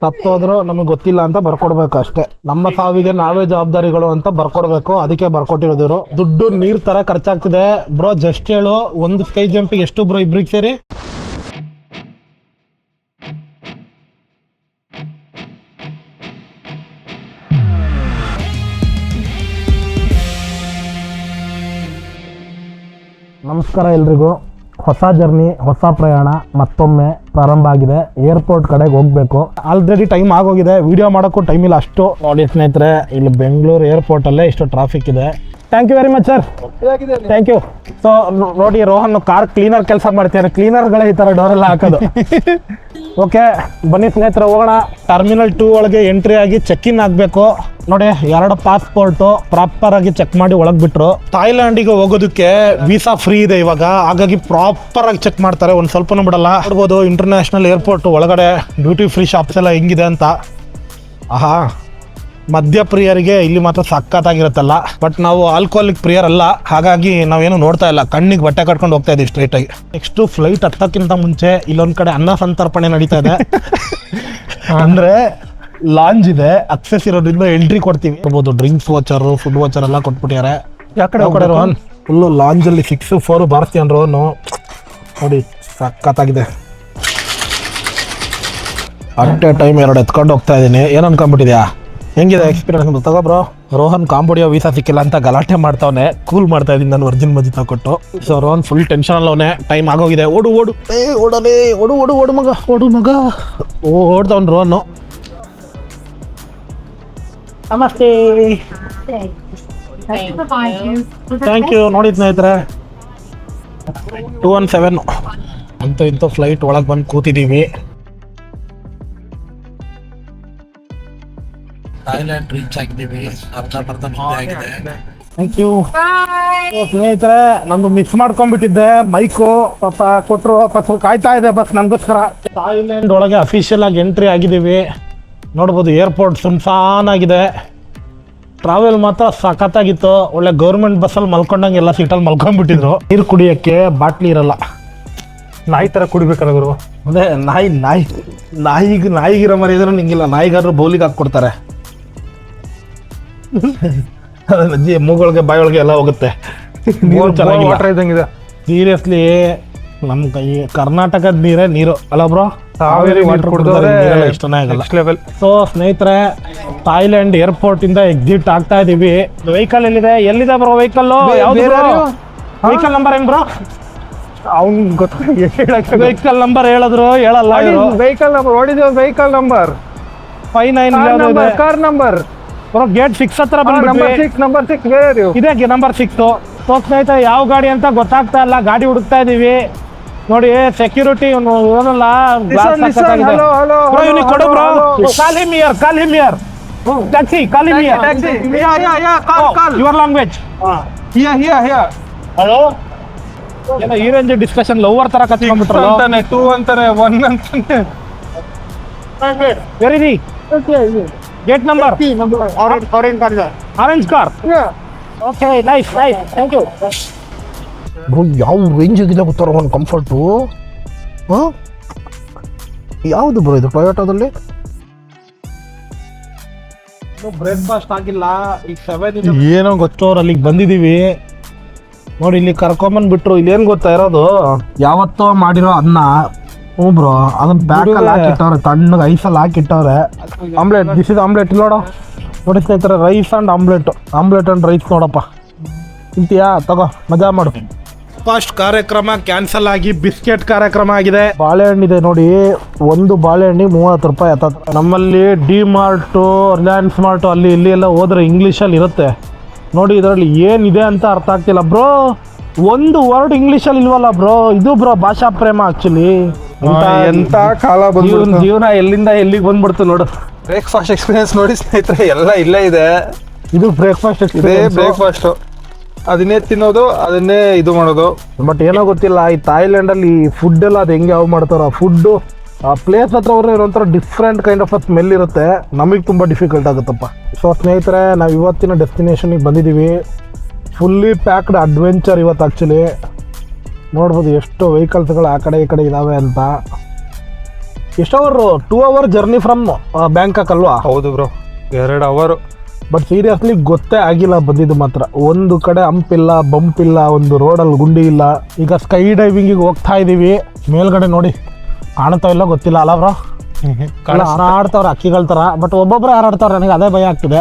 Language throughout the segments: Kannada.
ಸತ್ತೋದ್ರು ನಮಗೆ ಗೊತ್ತಿಲ್ಲ ಅಂತ ಬರ್ಕೊಡ್ಬೇಕು ಅಷ್ಟೇ. ನಮ್ಮ ಸಾವಿಗೆ ನಾವೇ ಜವಾಬ್ದಾರಿಗಳು ಅಂತ ಬರ್ಕೊಡ್ಬೇಕು. ಅದಕ್ಕೆ ಬರ್ಕೊಟ್ಟಿರೋದಿರು ದುಡ್ಡು ನೀರ್ ತರ ಖರ್ಚಾಗ್ತಿದೆ. ಬ್ರೋ, ಜಸ್ಟ್ ಹೇಳು. ಒಂದು ಸ್ಕೈ ಜಂಪಿಗೆ ಎಷ್ಟು ಬ್ರೋ ಇಬ್ರಿಗೆ ಸೇರಿ? ನಮಸ್ಕಾರ ಎಲ್ರಿಗೂ. ಹೊಸ ಜರ್ನಿ ಹೊಸ ಪ್ರಯಾಣ, ಮತ್ತೊಮ್ಮೆ. ಪ್ರಾರಂಭ ಆಗಿದೆ. ಏರ್ಪೋರ್ಟ್ ಕಡೆಗೆ ಹೋಗ್ಬೇಕು. ಆಲ್ರೆಡಿ ಟೈಮ್ ಆಗೋಗಿದೆ. ವಿಡಿಯೋ ಮಾಡೋಕ್ಕೂ ಟೈಮ್ ಇಲ್ಲ ಅಷ್ಟು. ನೋಡಿ ಸ್ನೇಹಿತರೆ, ಇಲ್ಲಿ ಬೆಂಗಳೂರು ಏರ್ಪೋರ್ಟ್ ಅಲ್ಲೇ ಇಷ್ಟು ಟ್ರಾಫಿಕ್ ಇದೆ. Thank you very much sir thank you so ನೋಡಿ ರೋಹನ್ ಕಾರ್ ಕ್ಲೀನರ್ ಕೆಲಸ ಮಾಡ್ತೀನಿ ಕ್ಲೀನರ್ಗಳೇ ಈ ಥರ ಡೋರ್ ಎಲ್ಲ ಹಾಕೋದು. ಓಕೆ ಬನ್ನಿ ಸ್ನೇಹಿತರೆ ಹೋಗೋಣ. ಟರ್ಮಿನಲ್ ಟೂ ಒಳಗೆ ಎಂಟ್ರಿ ಆಗಿ ಚೆಕ್ ಇನ್ ಆಗಬೇಕು. ನೋಡಿ ಎರಡು ಪಾಸ್ಪೋರ್ಟು ಪ್ರಾಪರ್ ಆಗಿ ಚೆಕ್ ಮಾಡಿ ಒಳಗೆ ಬಿಟ್ರು ಥಾಯ್ಲ್ಯಾಂಡಿಗೆ ಹೋಗೋದಕ್ಕೆ ವೀಸಾ ಫ್ರೀ ಇದೆ ಇವಾಗ. ಹಾಗಾಗಿ ಪ್ರಾಪರ್ ಆಗಿ ಚೆಕ್ ಮಾಡ್ತಾರೆ. ಒಂದು ಸ್ವಲ್ಪನೂ ಬಿಡಲ್ಲ. ನೋಡ್ಬೋದು ಇಂಟರ್ನ್ಯಾಷನಲ್ ಏರ್ಪೋರ್ಟ್ ಒಳಗಡೆ ಡ್ಯೂಟಿ ಫ್ರೀ ಶಾಪ್ಸ್ ಎಲ್ಲ ಹೆಂಗಿದೆ ಅಂತ. ಆಹಾ. ಮದ್ಯ ಪ್ರಿಯರಿಗೆ ಇಲ್ಲಿ ಮಾತ್ರ ಸಕ್ಕತ್ತಾಗಿರುತ್ತಲ್ಲ ಬಟ್ ನಾವು ಆಲ್ಕೋಹಾಲಿಕ್ ಪ್ರಿಯರ್ ಅಲ್ಲ ಹಾಗಾಗಿ ನಾವೇನು ನೋಡ್ತಾ ಇಲ್ಲ. ಕಣ್ಣಿಗೆ ಬಟ್ಟೆ ಕಟ್ಕೊಂಡು ಹೋಗ್ತಾ ಇದೀವಿ ಸ್ಟ್ರೈಟ್ ಆಗಿ. ನೆಕ್ಸ್ಟ್ ಫ್ಲೈಟ್ ಹತ್ತಕ್ಕಿಂತ ಮುಂಚೆ ಇಲ್ಲೊಂದ್ ಕಡೆ ಅನ್ನ ಸಂತರ್ಪಣೆ ನಡೀತಾ ಇದೆ. ಅಂದ್ರೆ ಲಾಂಜ್ ಇದೆ. ಅಕ್ಸೆಸ್ ಇರೋದ್ರಿಂದ ಎಂಟ್ರಿ ಕೊಡ್ತೀವಿ. ಇರ್ಬೋದು ಡ್ರಿಂಕ್ಸ್ ವಾಚರ್ ಫುಡ್ ವಾಚರ್ ಎಲ್ಲ ಕೊಟ್ಬಿಟ್ಟಿದ್ದಾರೆ. ಯಾಕಡೆ ಕಡೆ ರೋಹನ್ ಫುಲ್ಲು ಲಾಂಜ್ ಅಲ್ಲಿ ಸಿಕ್ಸ್ ಫೋರ್ ಬಾರಿಸ್ತೀಯನ್ ರೋಹನ್ ನೋಡಿ ಸಕ್ಕತ್ತಾಗಿದೆ ಅಟ್ ಎ ಟೈಮ್ ಎರಡು ಎತ್ಕೊಂಡು ಹೋಗ್ತಾ ಇದ್ದೀನಿ. ಏನು ಅನ್ಕೊಂಡ್ಬಿಟ್ಟಿದ್ಯಾ? ಹೆಂಗಿದೆ ಎಕ್ಸ್ಪೀರಿಯನ್ಸ್ ಅಂತ ತಗೋ ಬ್ರೋ ರೋಹನ್ ಕಾಂಬೋಡಿಯೋ ವೀಸಾ ಸಿಕ್ಕಿಲ್ಲ ಅಂತ ಗಲಾಟೆ ಮಾಡ್ತಾವನೆ. ಕೂಲ್ ಮಾಡ್ತಾ ಇದ್ದೀನಿ ನಾನು ವರ್ಜಿನ್ ಮಜಿ ತಗೊಟ್ಟು ಸೊ ರೋಹನ್ ಫುಲ್ ಟೆನ್ಷನ್ ಅಲ್ಲವನೆ. ಟೈಮ್ ಆಗೋಗಿದೆ. ಓಡು ಓಡು. ಏ ಓಡಲೇ. ಓಡು ಓಡು ಓಡು ಮಗ. ಓಡು ಮಗ. ಓಡ್ದವನು ರೋಹನ್ ನಮಸ್ತೆ. ಥ್ಯಾಂಕ್ ಯು ನೋಡಿದ್ ಸ್ನೇಹಿತರೆ. ಟೂ ಒನ್ ಸೆವೆನ್ ಅಂತ ಇಂಥ ಫ್ಲೈಟ್ ಒಳಗೆ ಬಂದು ಕೂತಿದ್ದೀವಿ ಥಾಯ್ಲ್ಯಾಂಡ್ ರೀಚ್ ಆಗಿದ್ದೀವಿ ಅರ್ಧ ಅರ್ಧ ಆಗಿದೆ. ಥ್ಯಾಂಕ್ ಯು ಸ್ನೇಹಿತರೆ ನಂದು ಮಿಸ್ ಮಾಡ್ಕೊಂಡ್ಬಿಟ್ಟಿದ್ದೆ. ಮೈಕು ಪಾಪ ಕೊಟ್ಟರು ಪಾಪ ಕಾಯ್ತಾ ಇದೆ ಬಸ್ ನನಗೋಸ್ಕರ. ಥಾಯ್ಲೆಂಡ್ ಒಳಗೆ ಅಫಿಷಿಯಲ್ ಆಗಿ ಎಂಟ್ರಿ ಆಗಿದ್ದೀವಿ. ನೋಡ್ಬೋದು ಏರ್ಪೋರ್ಟ್ ಸುಮ್ಸಾನಾಗಿದೆ ಟ್ರಾವೆಲ್ ಮಾತ್ರ ಸಖತ್ತಾಗಿತ್ತು. ಒಳ್ಳೆ ಗೌರ್ಮೆಂಟ್ ಬಸ್ಸಲ್ಲಿ ಮಲ್ಕೊಂಡಂಗೆ ಎಲ್ಲ ಸೀಟಲ್ಲಿ ಮಲ್ಕೊಂಡ್ಬಿಟ್ಟಿದ್ರು. ನೀರು ಕುಡಿಯೋಕ್ಕೆ ಬಾಟ್ಲಿ ಇರಲ್ಲ. ನಾಯಿ ತರ ಕುಡಿಬೇಕಲ್ಲ ಗುರು. ಅದೇ ನಾಯಿ ನಾಯಿ ನಾಯಿಗೆ ನಾಯಿಗಿರೋ ಮರ್ಯಾದ್ರೆ ನಿಂಗಿಲ್ಲ. ನಾಯಿಗಾದ್ರು ಬೌಲಿಗೆ ಹಾಕ್ಕೊಡ್ತಾರೆ. ಅಜ್ಜಿ ಮೂಗೊಳಗೆ ಬಾಯೊಳಗೆ ಎಲ್ಲ ಹೋಗುತ್ತೆ. ನೀರು ಚೆನ್ನಾಗಿಲ್ಲ. ವಾಟರ್ ಇದ್ದಂಗಿದೆ. ಸೀರಿಯಸ್ಲಿ ನಮ್ಮ ಕೈ ಕರ್ನಾಟಕದ ನೀರೇ ನೀರು. ಅಲ್ಲ ಬ್ರೋ? ಕಾವೇರಿ ವಾಟರ್ ನೀರೆಲ್ಲ ಇಷ್ಟನೇ ಆಗಲ್ಲ. ಲೆವೆಲ್ ಸೊ ಸ್ನೇಹಿತರೆ ಥಾಯ್ಲೆಂಡ್ ಏರ್ಪೋರ್ಟ್ ಇಂದ ಎಕ್ಸಿಟ್ ಆಗ್ತಾ ಇದೀವಿ. ವೆಹಿಕಲ್ ಎಲ್ಲಿದೆ? ಎಲ್ಲಿದೆ ಬ್ರೋ ವೆಹಿಕಲ್? ವೆಹಿಕಲ್ ನಂಬರ್ ಏನ್ ಬ್ರೋ? ಅವ್ನ್ ಗೊತ್ತಾಗ ವೆಹಿಕಲ್ ನಂಬರ್ ಹೇಳಿದ್ರು ಹೇಳಲ್ಲ vehicle number what is vehicle number five nine car number bro gate six ಹತ್ರ number six number six you ಇದೇ. ನಂಬರ್ ಸಿಕ್ಸ್ ಸೊ ಸ್ನೇಹಿತರೆ ಯಾವ ಗಾಡಿ ಅಂತ ಗೊತ್ತಾಗ್ತಾ ಇಲ್ಲ. ಗಾಡಿ ಹುಡುಕ್ತಾ ಇದೀವಿ. ನೋಡಿ ಸೆಕ್ಯೂರಿಟಿ ಏನಲ್ಲ ಬ್ರೋ ಕೊಡು bro hello, hello. Call him here call him here taxi call him here your language hello ಏನೋ ಈ ರೇಂಜ್ ಡಿಸ್ಕಷನ್ ಲವರ್ ತರ ಕತ್ಕೊಂಡ್ಬಿಟ್ರು ಅಂತಾನೆ ಟೂ ಅಂತಾನೆ ಒನ್ ಅಂತಾನೆ. Very gate number orange car okay nice nice thank you bro ಯಾವ ರೇಂಜ್ ಆಗಿದೆ ಗೊತ್ತಾರ ಒಂದು ಕಂಫರ್ಟು ಹಾಂ? ಯಾವುದು ಬ್ರೋ ಇದು ಟೊಯೋಟೋದಲ್ಲಿ ಬ್ರೇಕ್ಫಾಸ್ಟ್ ಆಗಿಲ್ಲ. ಈಗ ಸೆವೆನ್ ಏನೋ ಗೊತ್ತೋರು ಅಲ್ಲಿಗೆ ಬಂದಿದ್ದೀವಿ ನೋಡಿ ಇಲ್ಲಿ ಕರ್ಕೊಂಬಂದ್ಬಿಟ್ರು. ಇಲ್ಲಿ ಏನು ಗೊತ್ತಾ ಇರೋದು? ಯಾವತ್ತೋ ಮಾಡಿರೋ ಅನ್ನ ಹ್ಞೂ ಬ್ರೋ ಅದನ್ನ ಪ್ಯಾಕಲ್ಲಿ ಹಾಕಿಟ್ಟವ್ರೆ ತಣ್ಣಗೆ ಐಸಲ್ಲಿ ಹಾಕಿಟ್ಟವ್ರೆ. ಆಮ್ಲೆಟ್ ದಿಸ್ ಇಸ್ ಆಮ್ಲೆಟ್ ನೋಡು. ನೋಡಿ ಸ್ನೇಹಿತರೆ rice and omelette omelette and rice ನೋಡಪ್ಪ. ಇಂತಿಯಾ ತಗೋ ಮಜಾ ಮಾಡು. ಫಸ್ಟ್ ಕಾರ್ಯಕ್ರಮ ಕ್ಯಾನ್ಸಲ್ ಆಗಿ ಬಿಸ್ಕೆಟ್ ಕಾರ್ಯಕ್ರಮ ಆಗಿದೆ. ಬಾಳೆಹಣ್ಣಿದೆ ನೋಡಿ ಒಂದು ಬಾಳೆಹಣ್ಣಿ ಮೂವತ್ತು ರೂಪಾಯಿ ಆತ. ನಮ್ಮಲ್ಲಿ ಡಿ ಮಾರ್ಟು ರಿಲಯನ್ಸ್ ಮಾರ್ಟು ಅಲ್ಲಿ ಇಲ್ಲಿ ಎಲ್ಲ ಹೋದ್ರೆ ಇಂಗ್ಲೀಷಲ್ಲಿ ಇರುತ್ತೆ. ನೋಡಿ ಇದರಲ್ಲಿ ಏನಿದೆ ಅಂತ ಅರ್ಥ ಆಗ್ತಿಲ್ಲ ಬ್ರೋ. ಒಂದು ವರ್ಡ್ ಇಂಗ್ಲೀಷಲ್ಲಿ ಇಲ್ವಲ್ಲ ಬ್ರೋ. ಇದು ಬ್ರೋ ಭಾಷಾ ಪ್ರೇಮ ಆಕ್ಚುಲಿ ಎಂತ ಕಾಲ ಬಂದು ಜೀವನ ಎಲ್ಲಿಂದ ಎಲ್ಲಿಗೆ ಬಂದ್ಬಿಡ್ತು ನೋಡು. ಬ್ರೇಕ್ಫಾಸ್ಟ್ ಎಕ್ಸ್ಪೀರಿಯನ್ಸ್ ನೋಡಿ ಸ್ನೇಹಿತರೆ ಎಲ್ಲ ಇಲ್ಲೇ ಇದೆ. ಇದು ಬ್ರೇಕ್ಫಾಸ್ಟ್ ಇದೆ ಬ್ರೇಕ್ಫಾಸ್ಟ್ ಅದನ್ನೇ ತಿನ್ನೋದು ಅದನ್ನೇ ಇದು ಮಾಡೋದು. ಬಟ್ ಏನೋ ಗೊತ್ತಿಲ್ಲ ಈ ಥಾಯ್ಲೆಂಡ್ ಅಲ್ಲಿ ಫುಡ್ ಎಲ್ಲ ಅದು ಹೆಂಗೆ ಯಾವ ಮಾಡ್ತಾರೋ ಆ ಫುಡ್ ಆ ಪ್ಲೇಸ್ ಹತ್ರ ಹೋದ್ರೆ ಒಂಥರ ಡಿಫ್ರೆಂಟ್ ಕೈಂಡ್ ಆಫ್ ಸ್ಮೆಲ್ ಇರುತ್ತೆ. ನಮಗೆ ತುಂಬ ಡಿಫಿಕಲ್ಟ್ ಆಗುತ್ತಪ್ಪ. ಸೊ ಸ್ನೇಹಿತರೆ ನಾವು ಇವತ್ತಿನ ಡೆಸ್ಟಿನೇಷನಿಗೆ ಬಂದಿದ್ದೀವಿ. ಫುಲ್ಲಿ ಪ್ಯಾಕ್ಡ್ ಅಡ್ವೆಂಚರ್ ಇವತ್ತು ಆ್ಯಕ್ಚುಲಿ ನೋಡ್ಬೋದು ಎಷ್ಟು ವೆಹಿಕಲ್ಸ್ಗಳು ಆ ಕಡೆ ಈ ಕಡೆ ಇದ್ದಾವೆ ಅಂತ. ಎಷ್ಟು hour two hour journey from Bangkok ಅಲ್ವಾ? ಹೌದು ಬ್ರೋ ಎರಡು ಅವರು ಬಟ್ ಸೀರಿಯಸ್ಲಿ ಗೊತ್ತೇ ಆಗಿಲ್ಲ ಬಂದಿದ್ದು ಮಾತ್ರ. ಒಂದು ಕಡೆ ಹಂಪ್ ಇಲ್ಲ ಬಂಪ್ ಇಲ್ಲ ಒಂದು ರೋಡಲ್ಲಿ ಗುಂಡಿ ಇಲ್ಲ. ಈಗ ಸ್ಕೈ ಡೈವಿಂಗಿಗೆ ಹೋಗ್ತಾ ಇದ್ದೀವಿ ಮೇಲ್ಗಡೆ ನೋಡಿ. ಕಾಣ್ತಾ ಇಲ್ಲ ಗೊತ್ತಿಲ್ಲ ಅಲ್ಲ ಬ್ರೋ ಹಾರಾಡ್ತಾವ್ರೆ ಅಕ್ಕಿಗಳ ಥರ ಬಟ್ ಒಬ್ಬೊಬ್ರು ಹಾರಾಡ್ತಾವ್ರೆ ನನಗೆ ಅದೇ ಭಯ ಆಗ್ತಿದೆ.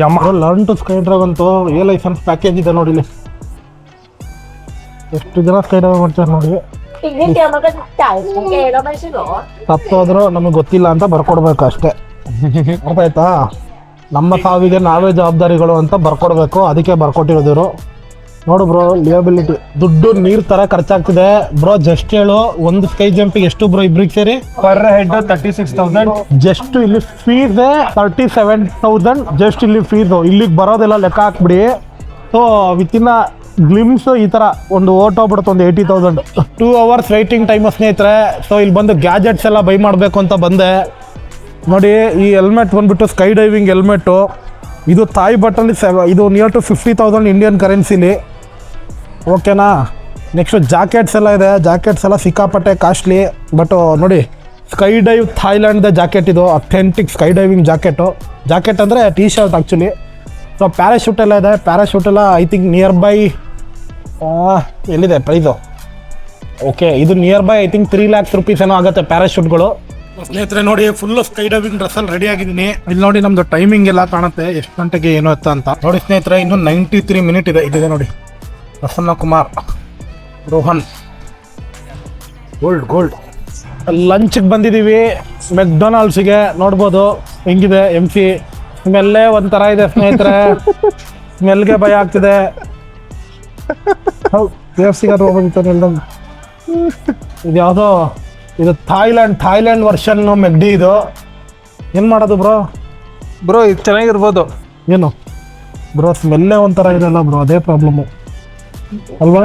Yamaha. Learn to sky drag ಅಂತ ಎ ಲೈಸೆನ್ಸ್ ಪ್ಯಾಕೇಜ್ ಇದೆ ನೋಡಿ ಎಷ್ಟು ಜನ ಸ್ಕೈ ಡ್ರಾಗ್ ಮಾಡ್ತಾರೆ ನೋಡಿ ತಪ್ಪೋದ್ರು ನಮಗೆ ಗೊತ್ತಿಲ್ಲ ಅಂತ ಬರ್ಕೊಡ್ಬೇಕು ಅಷ್ಟೇ. ಗೊತ್ತಾಯ್ತಾ ನಮ್ಮ ಸಾವಿಗೆ ನಾವೇ ಜವಾಬ್ದಾರಿಗಳು ಅಂತ ಬರ್ಕೊಡ್ಬೇಕು. ಅದಕ್ಕೆ ಬರ್ಕೊಟ್ಟಿರೋದಿರು ನೋಡು ಬ್ರೋ ಲಿಯಬಿಲಿಟಿ ದುಡ್ಡು ನೀರ್ ತರ ಖರ್ಚಾಗ್ತಿದೆ. ಬ್ರೋ ಜಸ್ಟ್ ಹೇಳು ಒಂದು ಸ್ಕೈ ಜಂಪಿಗೆ ಎಷ್ಟು ಬ್ರೋ ಇಬ್ರಿಗೆ ಸೇರಿ? Per head thirty six thousand just ಇಲ್ಲಿ fees thirty seven thousand just ಇಲ್ಲಿ ಫೀಸ್ ಇಲ್ಲಿಗೆ ಬರೋದೆಲ್ಲ ಲೆಕ್ಕ ಹಾಕ್ಬಿಡಿ. ಸೊ ವಿತಿನ್ ಗ್ಲಿಮ್ಸ್ ಈ ಥರ ಒಂದು ಓಟ್ ಹೋಗ್ಬಿಡುತ್ತೆ ಒಂದು eighty thousand two hours waiting time ಸ್ನೇಹಿತರೆ. ಸೊ ಇಲ್ಲಿ ಬಂದು ಗ್ಯಾಜೆಟ್ಸ್ ಎಲ್ಲ ಬೈ ಮಾಡಬೇಕು ಅಂತ ಬಂದೆ. ನೋಡಿ ಈ ಹೆಲ್ಮೆಟ್ ಬಂದ್ಬಿಟ್ಟು ಸ್ಕೈ ಡೈವಿಂಗ್ ಹೆಲ್ಮೆಟ್ ಇದು ತಾಯಿ ಬಟ್ಟಲ್ಲಿ ಸೆವ ಇದು near to fifty thousand Indian ಕರೆನ್ಸಿಲಿ ಓಕೆನಾ ನೆಕ್ಸ್ಟ್ ಜಾಕೆಟ್ಸ್ ಎಲ್ಲ ಇದೆ. ಜಾಕೆಟ್ಸ್ ಎಲ್ಲ ಸಿಕ್ಕಾಪಟ್ಟೆ ಕಾಸ್ಟ್ಲಿ ಬಟ್ ನೋಡಿ ಸ್ಕೈ ಡೈವ್ ಥಾಯ್ಲ್ಯಾಂಡ್ದ ಜಾಕೆಟ್ ಇದು. Authentic sky diving jacket jacket ಅಂದರೆ T shirt actually so parachute ಎಲ್ಲ ಇದೆ. ಪ್ಯಾರಾಶೂಟ್ ಎಲ್ಲ ಐ ಥಿಂಕ್ ನಿಯರ್ ಬೈ ಎಲ್ಲಿದೆ? ಪ್ರೈಸು ಓಕೆ ಇದು near by I think three lakhs rupees ಏನೋ ಆಗುತ್ತೆ ಪ್ಯಾರಾಶೂಟ್ಗಳು ಸ್ನೇಹಿತರೆ, ನೋಡಿ ಫುಲ್ ಸ್ಕೈ ಡೈವಿಂಗ್ ಡ್ರೆಸ್ಸಲ್ಲಿ ರೆಡಿ ಆಗಿದ್ದೀನಿ. ಇಲ್ಲಿ ನೋಡಿ, ನಮ್ದು ಟೈಮಿಂಗ್ ಎಲ್ಲ ಕಾಣುತ್ತೆ. ಎಷ್ಟು ಗಂಟೆಗೆ ಏನು ಅಂತ. ನೋಡಿ ಸ್ನೇಹಿತರೆ, ಇನ್ನು ನೈಂಟಿ ತ್ರೀ ಮಿನಿಟ್ ಇದೆ. ಇದೆ ನೋಡಿ. ಪ್ರಸನ್ನ ಕುಮಾರ್ ರೋಹನ್. ಗೋಲ್ಡ್ ಗೋಲ್ಡ್ ಲಂಚ್ಗೆ ಬಂದಿದ್ದೀವಿ ಮೆಕ್ಡೊನಾಲ್ಡ್ಸಿಗೆ ನೋಡ್ಬೋದು. ಹೆಂಗಿದೆ ಎಂ ಸಿ ಸ್ಮೆಲ್ಲೇ ಒಂಥರ ಇದೆ ಸ್ನೇಹಿತರೆ. ಸ್ಮೆಲ್ಗೆ ಭಯ ಆಗ್ತಿದೆ. ಹೌದು ಇಲ್ದಂಗೆ? ಇದು ಯಾವುದೋ ಇದು ಥಾಯ್ಲ್ಯಾಂಡ್ ಥಾಯ್ಲ್ಯಾಂಡ್ ವರ್ಷನ್ ಮೆಗ್ಡಿ ಇದು. ಏನು ಮಾಡೋದು ಬ್ರೋ? ಬ್ರೋ ಇದು ಚೆನ್ನಾಗಿರ್ಬೋದು. ಏನು? ಬ್ರೋ ಸ್ಮೆಲ್ಲೇ ಒಂಥರ ಇರಲ್ಲ ಬ್ರೋ ಅದೇ ಪ್ರಾಬ್ಲಮ್ಮು ಅಲ್ವಾ?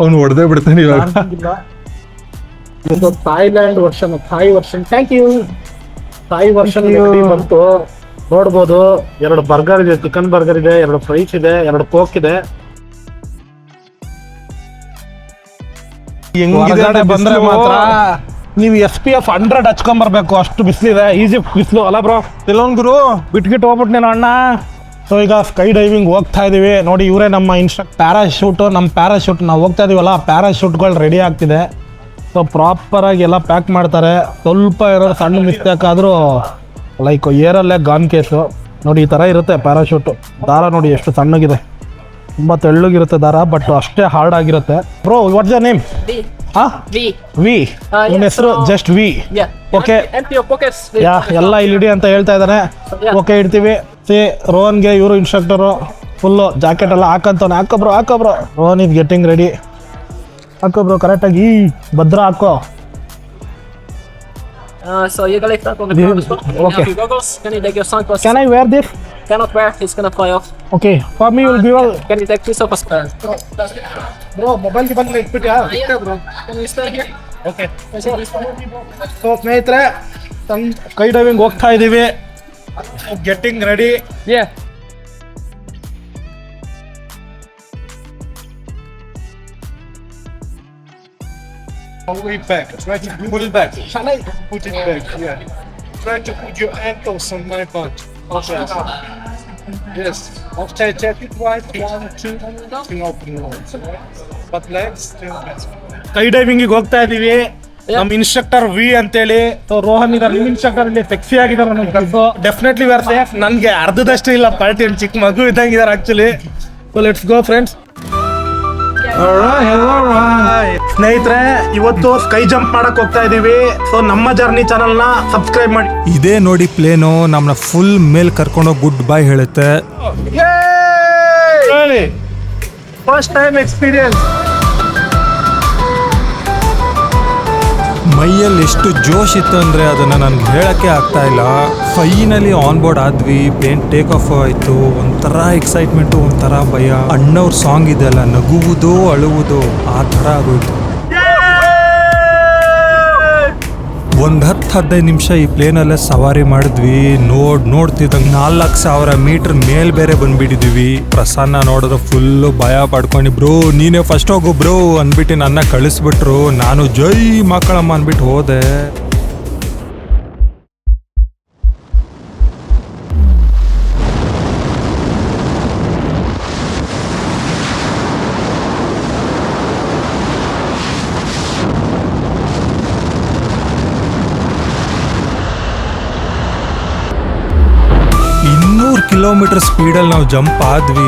ಅವನು ಹೊಡೆದೇ ಬಿಡ್ತಾನೆ ಇವಾಗ. Thailand version Thai version. Thank you Thai version ಬಂತು. ನೋಡ್ಬೋದು. ಎರಡು ಬರ್ಗರ್ ಇದೆ ಚಿಕನ್ ಬರ್ಗರ್ ಇದೆ ಎರಡು ಫ್ರೈಸ್ ಇದೆ ಎರಡು ಕೋಕ್ ಇದೆ. ಹೆಂಗಿದೆ ಬಂದ್ರೆ ಮಾತ್ರ ನೀವು ಎಸ್ ಪಿ ಎಫ್ ಹಂಡ್ರೆಡ್ ಹಚ್ಕೊಂಬರ್ಬೇಕು. ಅಷ್ಟು ಬಿಸಿಲಿದೆ. ಈಜಿ ಬಿಸಿಲು. ಅಲ್ಲ ಬ್ರೋ ಕೆಲವೊಂದು ಗುರು ಬಿಟ್ಗಿಟ್ಟು ಹೋಗ್ಬಿಟ್ಟು ನೀನು ಅಣ್ಣ. ಸೊ ಈಗ ಸ್ಕೈ ಡೈವಿಂಗ್ ಹೋಗ್ತಾ ಇದ್ದೀವಿ ನೋಡಿ ಇವರೇ ನಮ್ಮ ಇನ್ಸ್ಟ್ರಕ್ಟ್ ಪ್ಯಾರಾಶೂಟು ನಮ್ಮ ಪ್ಯಾರಾಶೂಟ್ ನಾವು ಹೋಗ್ತಾ ಇದೀವಲ್ಲ ಪ್ಯಾರಾಶೂಟ್ಗಳು ರೆಡಿ ಆಗ್ತಿದೆ. ಸೊ ಪ್ರಾಪರಾಗಿ ಎಲ್ಲ ಪ್ಯಾಕ್ ಮಾಡ್ತಾರೆ. ಸ್ವಲ್ಪ ಇರೋ ಸಣ್ಣ ಮಿಸ್ಟೇಕ್ ಆದರೂ ಲೈಕ್ ಏರಲ್ಲೇ ಗಾನ್ ಕೇಸು ನೋಡಿ ಈ ಥರ ಇರುತ್ತೆ ಪ್ಯಾರಾಶೂಟು ದಾರ ನೋಡಿ ಎಷ್ಟು ಸಣ್ಣಗಿದೆ. ತುಂಬ ತೆಳ್ಳಗಿರುತ್ತೆ ದಾರ ಬಟ್ ಅಷ್ಟೇ ಹಾರ್ಡ್ ಆಗಿರುತ್ತೆ. Bro what's the name. We ನಿಮ್ಮ ಹೆಸರು ಜಸ್ಟ್ ವಿ ಓಕೆ ಎಲ್ಲ ಇಲ್ಲಿ ಅಂತ ಹೇಳ್ತಾ ಇದ್ದಾನೆ. ಓಕೆ ಇಡ್ತೀವಿ. ಏ ರೋನ್ಗೆ ಇವ್ರು ಇನ್ಸٹرಕ್ಟರ್ ಫುಲ್ ಜಾಕೆಟ್ ಎಲ್ಲ ಹಾಕಂತವನ. ಹಾಕೋ ब्रो ಹಾಕೋ ब्रो ರೋ ನೀಡ್ ಗೆಟ್ಟಿಂಗ್ ರೆಡಿ ಹಾಕೋ ब्रो ಕರೆಕ್ಟಾಗಿ ಭದ್ರ ಹಾಕೋ. ಆ ಹಾಕೋ okay go goes can I take I wear this cannot okay for me you will give all can I take it is so sky diving ಹೋಗ್ತಾ ಇದೀವಿ. Getting ready Yeah. All the way back. Try to put it back. Put it back, yeah. Try to put your ankles on my butt. Okay. Yes. After tap it right, one, two, and open your legs. But legs still better. ಕೈ ಡೈವಿಂಗಿಗೆ ಹೋಗ್ತಾ ಇದೀವಿ ನಮ್ಮ ಇನ್ಸ್ಟ್ರಕ್ಟರ್ ವಿ ಅಂತೇಳಿ ಸೊ ರೋಹನ್ ಇದಾರೆ ನಿಮ್ ಇನ್ಸ್ಟ್ರಕ್ಟರ್ ಇಲ್ಲಿ ಸೆಕ್ಸಿ ಆಗಿದಾರೆ ನನಗೆ ಕಲ್ಸು ಡೆಫಿನೆಟ್ಲಿ ವೇರ್ ಸೇಫ್ ನನಗೆ ಅರ್ಧದಷ್ಟು ಇಲ್ಲ ಪಾರ್ಟಿ ಚಿಕ್ಕ ಮಗು ಇದ್ದಂಗೆ ಇದಾರೆ actually so let's go friends ಸ್ನೇಹಿತರೆ ಇವತ್ತು ಸ್ಕೈ ಜಂಪ್ ಮಾಡಕ್ ಹೋಗ್ತಾ ಇದೀವಿ. ಸೊ ನಮ್ಮ ಜರ್ನಿ ಚಾನಲ್ನ ಸಬ್ಸ್ಕ್ರೈಬ್ ಮಾಡಿ. ಇದೇ ನೋಡಿ ಪ್ಲೇನು ನಮ್ಮನ್ನ ಫುಲ್ ಮೇಲ್ ಕರ್ಕೊಂಡೋಗಿ ಗುಡ್ ಬೈ ಹೇಳುತ್ತೆ. ಫಸ್ಟ್ ಟೈಮ್ ಎಕ್ಸ್ಪೀರಿಯನ್ಸ್ ಮೈಯಲ್ಲಿ ಎಷ್ಟು ಜೋಶ್ ಇತ್ತು ಅಂದರೆ ಅದನ್ನು ನನಗೆ ಹೇಳೋಕ್ಕೆ ಆಗ್ತಾ ಇಲ್ಲ. ಫೈನಲಿ ಆನ್ ಬೋರ್ಡ್ ಆದ್ವಿ ಪ್ಲೇನ್ ಟೇಕ್ ಆಫ್ ಆಯಿತು, ಒಂಥರ ಎಕ್ಸೈಟ್ಮೆಂಟು ಒಂಥರ ಭಯ. ಅಣ್ಣವ್ರ ಸಾಂಗ್ ಇದೆಲ್ಲ ನಗುವುದು ಅಳುವುದು ಆ ಥರ ಆಗೋಯ್ತು. ಒಂದ್ ಹತ್ತು ಹದಿನೈದು ನಿಮಿಷ ಈ ಪ್ಲೇನಲ್ಲೇ ಸವಾರಿ ಮಾಡಿದ್ವಿ. ನೋಡ್, ನೋಡ್ತಿದ್ದಂಗೆ ನಾಲ್ಕು ಸಾವಿರ ಮೀಟರ್ ಮೇಲ್ ಬೇರೆ ಬಂದ್ಬಿಟ್ಟಿದ್ವಿ. ಪ್ರಸನ್ನ ನೋಡಿದ್ರೆ ಫುಲ್ಲು ಭಯ ಪಡ್ಕೊಂಡು, ಬ್ರೋ, ನೀನೇ ಫಸ್ಟ್ ಹೋಗು ಬ್ರೋ, ಅಂದ್ಬಿಟ್ಟು ನನ್ನ ಕಳಿಸ್ಬಿಟ್ರು. ನಾನು ಜೈ ಮಕ್ಕಳಮ್ಮ ಅಂದ್ಬಿಟ್ಟು ಹೋದೆ. ಕಿಲೋಮೀಟರ್ ಸ್ಪೀಡಲ್ಲಿ ನಾವು ಜಂಪ್ ಆದ್ವಿ.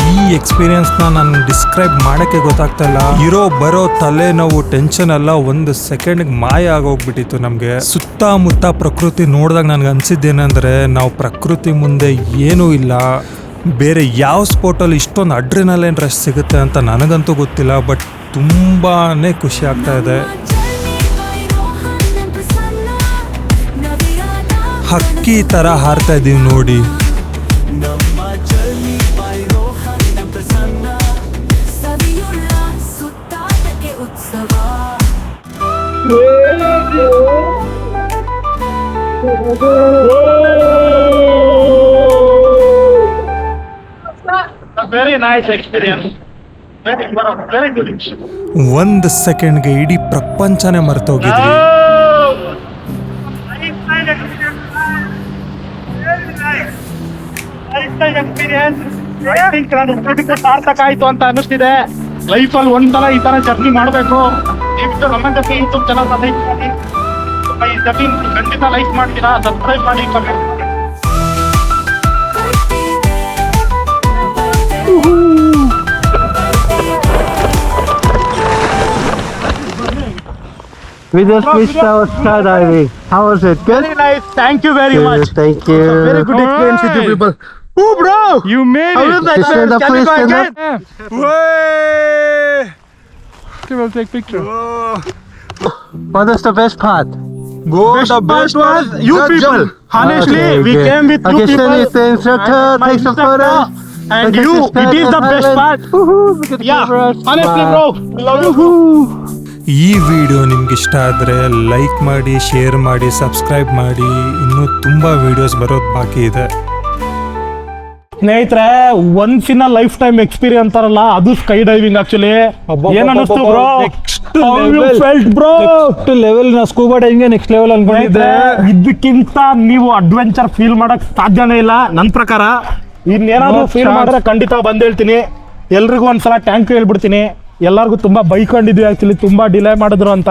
ಈ ಎಕ್ಸ್ಪೀರಿಯನ್ಸ್ನ ನಾನು ಡಿಸ್ಕ್ರೈಬ್ ಮಾಡೋಕ್ಕೆ ಗೊತ್ತಾಗ್ತಾ ಇಲ್ಲ. ಇರೋ ಬರೋ ತಲೆನೋವು ಟೆನ್ಷನ್ ಎಲ್ಲ ಒಂದು ಸೆಕೆಂಡ್ಗೆ ಮಾಯ ಆಗೋಗ್ಬಿಟ್ಟಿತ್ತು ನಮಗೆ. ಸುತ್ತಮುತ್ತ ಪ್ರಕೃತಿ ನೋಡಿದಾಗ ನನಗೆ ಅನಿಸಿದ್ದೇನೆಂದರೆ, ನಾವು ಪ್ರಕೃತಿ ಮುಂದೆ ಏನೂ ಇಲ್ಲ. ಬೇರೆ ಯಾವ ಸ್ಪೋಟಲ್ಲಿ ಇಷ್ಟೊಂದು ಅಡ್ರಿನಲೇನ್ ರಶ್ ಸಿಗುತ್ತೆ ಅಂತ ನನಗಂತೂ ಗೊತ್ತಿಲ್ಲ ಬಟ್ ತುಂಬಾ ಖುಷಿ ಆಗ್ತಾ ಇದೆ. ಹಕ್ಕಿ ಥರ ಹಾರ್ತಾ ಇದೀವಿ ನೋಡಿ. ಸುತ್ತಾಟಕ್ಕೆ ಉತ್ಸವ. Very nice experience very very good ಒಂದು ಸೆಕೆಂಡ್ಗೆ ಇಡೀ ಪ್ರಪಂಚನೇ ಮರ್ತೋಗಿದ್ವಿ ಸಾರ್ಥಕ ಆಯ್ತು ಅಂತ ಅನಿಸ್ತಿದೆ ಲೈಫಲ್ಲಿ ಒಂದ್ಸಲ ಈ ತರ ಜರ್ನಿ ಮಾಡಬೇಕು. ದಯವಿಟ್ಟು ನಮ್ಮ ಜೊತೆ ಯೂಟ್ಯೂಬ್ ಚಾನಲ್ ಲೈಕ್ ಮಾಡಿ ಈ ಜರ್ನಿ ಖಂಡಿತ ಲೈಕ್ ಮಾಡ್ತೀರಾ ಸಬ್ಸ್ಕ್ರೈಬ್ ಮಾಡಿ comment We just finished our skydiving. How was it? Good? Very Thank thank you very much Thank you. Very good experience with you people Oh bro, you made How was the This is the experience? Can you first go time again? Come on, take picture. What was the best part? Go the best was you people. Honestly, Okay, we okay. came with Okay, you people. Shani is the instructor. and my Takes the instructor. photos. And Okay, you, sister, it is the best Helen. part. Woohoo, look at the Yeah, cameras. honestly, Wow. bro, love you. ಈ ವಿಡಿಯೋ ನಿಮ್ಗೆ ಇಷ್ಟ ಆದರೆ ಲೈಕ್ ಮಾಡಿ ಶೇರ್ ಮಾಡಿ ಸಬ್ಸ್ಕ್ರೈಬ್ ಮಾಡಿ ಇನ್ನೂ ತುಂಬ ವಿಡಿಯೋಸ್ ಬರೋದು ಬಾಕಿ ಇದೆ ಸ್ನೇಹಿತರೆ once in life time experience ಅಂತಾರಲ್ಲ ಅದು ಸ್ಕೈ ಡೈವಿಂಗ್ ಆಕ್ಚುಲಿ ಏನ್ ಅನಿಸ್ತು ಬ್ರೋ ಫೆಲ್ಟ್ ಬ್ರೋ ಲೆವೆಲ್ ನಾ ಸ್ಕೂಬಾ ಡೈವಿಂಗ್ ನೆಕ್ಸ್ಟ್ ಲೆವೆಲ್ ಅನ್ಕೊಂಡಿದ್ದೆ. ಇದಕ್ಕಿಂತ ನೀವು ಅಡ್ವೆಂಚರ್ ಫೀಲ್ ಮಾಡಕ್ ಸಾಧ್ಯನೇ ಇಲ್ಲ. ನನ್ನ ಪ್ರಕಾರ ಇನ್ನೇನಾದ್ರು ಫೀಲ್. ಮಾಡಿದ್ರೆ ಖಂಡಿತ ಬಂದ್ ಹೇಳ್ತೀನಿ. ಎಲ್ರಿಗೂ ಒಂದ್ಸಲ ಟ್ಯಾಂಕ್ ಹೇಳ್ಬಿಡ್ತೀನಿ. ಎಲ್ಲರಿಗೂ ತುಂಬಾ ಬೈಕೊಂಡಿದ್ವಿ ಆಕ್ಚುಲಿ ತುಂಬಾ ಡಿಲೇ ಮಾಡಿದ್ರು ಅಂತ.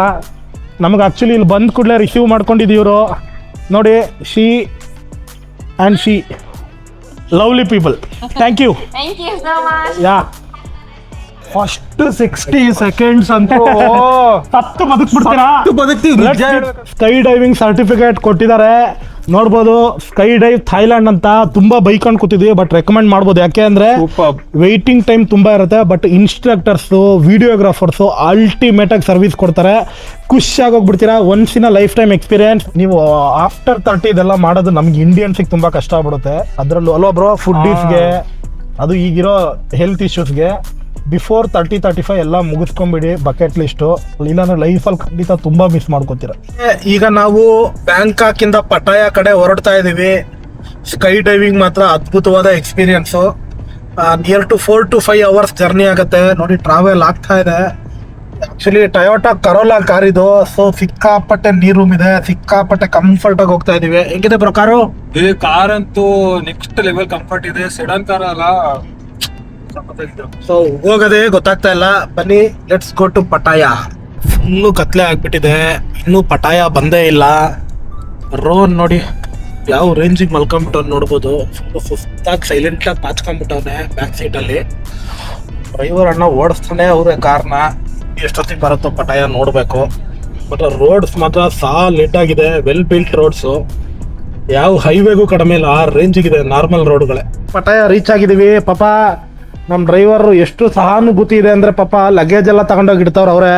ನಮ್ಗೆ ಆಕ್ಚುಲಿ ಇಲ್ಲಿ ಬಂದ ಕೂಡಲೇ ರಿಸೀವ್ ಮಾಡ್ಕೊಂಡಿದ್ದೀವ್ರು. ಇವರು ನೋಡಿ she and she lovely people thank you Thank you so much. Yeah first sixty seconds ಅಂತ ಹತ್ತು ಬದುಕ್ಬಿಡ್ತೀರಾ? ಬದುಕ್ತೀವಿ ಸ್ಕೈ ಡೈವಿಂಗ್ ಸರ್ಟಿಫಿಕೇಟ್ ಕೊಟ್ಟಿದ್ದಾರೆ. ನೋಡ್ಬೋದು ಸ್ಕೈ ಡೈವ್ ಥೈಲ್ಯಾಂಡ್ ಅಂತ ತುಂಬಾ ಬೈಕೊಂಡು ಕೂತಿದ್ವಿ ಬಟ್ ರೆಕಮೆಂಡ್ ಮಾಡ್ಬೋದು. ಯಾಕೆ ಅಂದ್ರೆ ವೆಯ್ಟಿಂಗ್ ಟೈಮ್ ತುಂಬಾ ಇರುತ್ತೆ ಬಟ್ ಇನ್ಸ್ಟ್ರಕ್ಟರ್ಸ್ ವಿಡಿಯೋಗ್ರಾಫರ್ಸ್ ಅಲ್ಟಿಮೇಟ್ ಆಗಿ ಸರ್ವಿಸ್ ಕೊಡ್ತಾರೆ. ಖುಷಿ ಆಗೋಗ್ಬಿಡ್ತೀರಾ? Once in life time experience ನೀವು ಆಫ್ಟರ್ ತರ್ಟಿ ಇದೆಲ್ಲ ಮಾಡೋದು ನಮ್ಗೆ ಇಂಡಿಯನ್ಸಿಗೆ ತುಂಬಾ ಕಷ್ಟ ಆಗ್ಬಿಡುತ್ತೆ. ಅದರಲ್ಲೂ ಅಲ್ವಾ ಬ್ರೋ ಫುಡ್ಡೀಸ್ಗೆ ಅದು ಈಗಿರೋ ಹೆಲ್ತ್ ಇಶ್ಯೂಸ್ಗೆ ಬಿಫೋರ್ ತರ್ಟಿ ತರ್ಟಿ ಫೈವ್ ಎಲ್ಲ ಮುಗಿಸ್ಕೊಂಬಿಡಿ ಬಕೆಟ್ ಲಿಸ್ಟು ಇಲ್ಲಾಂದ್ರೆ ಲೈಫಲ್ಲಿ ಖಂಡಿತ ತುಂಬಾ ಮಿಸ್ ಮಾಡ್ಕೋತೀರ. ಈಗ ನಾವು ಬ್ಯಾಂಕಾಕ್ ಇಂದ ಪಟಾಯ ಕಡೆ ಹೊರಡ್ತಾ ಇದೀವಿ ಸ್ಕೈ ಡೈವಿಂಗ್ ಮಾತ್ರ ಅದ್ಭುತವಾದ experience near to four to five hours journey ಆಗುತ್ತೆ. ನೋಡಿ ಟ್ರಾವೆಲ್ ಆಗ್ತಾ ಇದೆ. ಆಕ್ಚುಲಿ ಟಯೋಟಾ ಕರೋಲಾ ಕಾರ್ ಇದು. ಸೊ ಸಿಕ್ಕಾಪಟ್ಟೆ ನೀರೂಮ್ ಇದೆ. ಸಿಕ್ಕಾಪಟ್ಟೆ ಕಂಫರ್ಟ್ ಆಗಿ ಹೋಗ್ತಾ ಇದೀವಿ. ಹೆಂಗಿದೆ ಬ್ರೋ ಈ ಕಾರ್ ಅಂತೂ ನೆಕ್ಸ್ಟ್ ಲೆವೆಲ್ ಕಂಫರ್ಟ್ ಇದೆ. ಸೆಡನ್ ಕಾರ್ ಅಲ್ಲ. ಸೊ ಹೋಗೋದೇ ಗೊತ್ತಾಗ್ತಾ ಇಲ್ಲ. ಬನ್ನಿ let's go to Pattaya. Full ಕತ್ಲೆ ಆಗ್ಬಿಟ್ಟಿದೆ. ಇನ್ನೂ ಪಟಾಯ ಬಂದೇ ಇಲ್ಲ. ರೋನ್ ನೋಡಿ, ಯಾವ ರೇಂಜಿಗೆ ಮಲ್ಕೊಂಬಿಟ್ಟವ್ನು ನೋಡ್ಬೋದು. ಫುಲ್ಲು ಸುಸ್ತಾಗಿ ಸೈಲೆಂಟಾಗಿ ಪಾಚ್ಕೊಂಡ್ಬಿಟ್ಟವನೆ ಬ್ಯಾಕ್ ಸೀಟಲ್ಲಿ ಡ್ರೈವರ್ ಅಣ್ಣ ಓಡಿಸ್ತಾನೆ ಅವರೇ ಕಾರ್ನ ಎಷ್ಟೊತ್ತಿಗೆ ಬರುತ್ತೋ ಪಟಾಯ ನೋಡಬೇಕು. ಬಟ್ ರೋಡ್ಸ್ ಮಾತ್ರ ಸಾಲಿಡ್ ಆಗಿದೆ ವೆಲ್ ಬಿಲ್ಟ್ ರೋಡ್ಸು ಯಾವ ಹೈವೇಗೂ ಕಡಿಮೆ ಇಲ್ಲ, ಆ ರೇಂಜಿಗಿದೆ ನಾರ್ಮಲ್ ರೋಡ್ಗಳೇ ಪಟಾಯ ರೀಚ್ ಆಗಿದೀವಿ, ಪಾಪ. ನಮ್ಮ ಡ್ರೈವರ್ ಎಷ್ಟು ಸಹಾನುಭೂತಿ ಇದೆ ಅಂದ್ರೆ ಪಾಪ ಲಗೇಜ್ ಎಲ್ಲ ತಗೊಂಡೋಗಿ ಇಡ್ತಾವ್ರ ಅವರೇ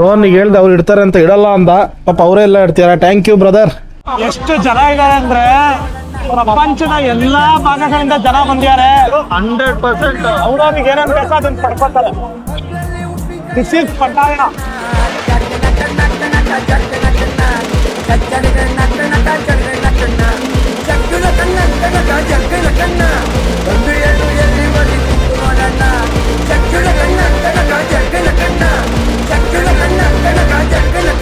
ರೋನಿಗೆ ಹೇಳ್ದೆ ಅವ್ರು ಇಡ್ತಾರೆ ಅಂತ ಇಡಲ್ಲ ಅಂದ ಪಾಪ ಅವರೇ ಎಲ್ಲ ಇಡ್ತೀರಾ ಥ್ಯಾಂಕ್ ಯು ಬ್ರದರ್ ಎಷ್ಟು ಜನ ಇದ್ದಾರೆ ಅಂದ್ರೆ ಪ್ರಪಂಚದ ಎಲ್ಲಾ ಭಾಗಗಳಿಂದ ಜನ ಬಂದಿದ್ದಾರೆ ಹಂಡ್ರೆಡ್ ಪರ್ಸೆಂಟ್ ಅವ್ರವ್ರಿಗೆ ಏನೇನು ಬೇಕೋ ಅದನ್ನ ಪಡ್ಕೊತಾರೆ ದಿಸ್ ಇಸ್ ಕಣ್ಣ கண்ணா. சக்கன கண்ணா கண்ணா.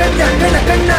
கண்ணா. கண்ணா.